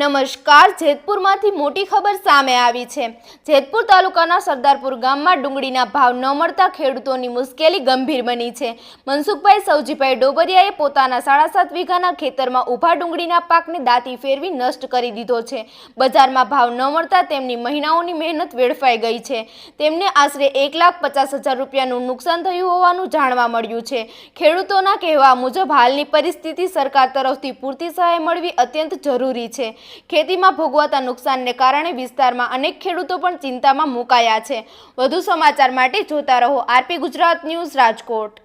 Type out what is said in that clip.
નમસ્કાર, જેતપુરમાંથી મોટી ખબર સામે આવી છે. જેતપુર તાલુકાના સરદારપુર ગામમાં ડુંગળીના ભાવ ન મળતા ખેડૂતોની મુશ્કેલી ગંભીર બની છે. મનસુખભાઈ સૌજીભાઈ ડોબરિયાએ પોતાના સાડા સાત વીઘાના ખેતરમાં ઊભા ડુંગળીના પાકને દાંતી ફેરવી નષ્ટ કરી દીધો છે. બજારમાં ભાવ ન મળતા તેમની મહિનાઓની મહેનત વેડફાઈ ગઈ છે. તેમને આશરે એક લાખ પચાસ હજાર રૂપિયાનું નુકસાન થયું હોવાનું જાણવા મળ્યું છે. ખેડૂતોના કહેવા મુજબ, હાલની પરિસ્થિતિ સરકાર તરફથી પૂરતી સહાય મળવી અત્યંત જરૂરી છે. ખેતીમાં ભોગવાતા નુકસાનને કારણે વિસ્તારમાં અનેક ખેડૂતો પણ ચિંતામાં મુકાયા છે. વધુ સમાચાર માટે જોતા રહો આરપી ગુજરાત ન્યૂઝ રાજકોટ.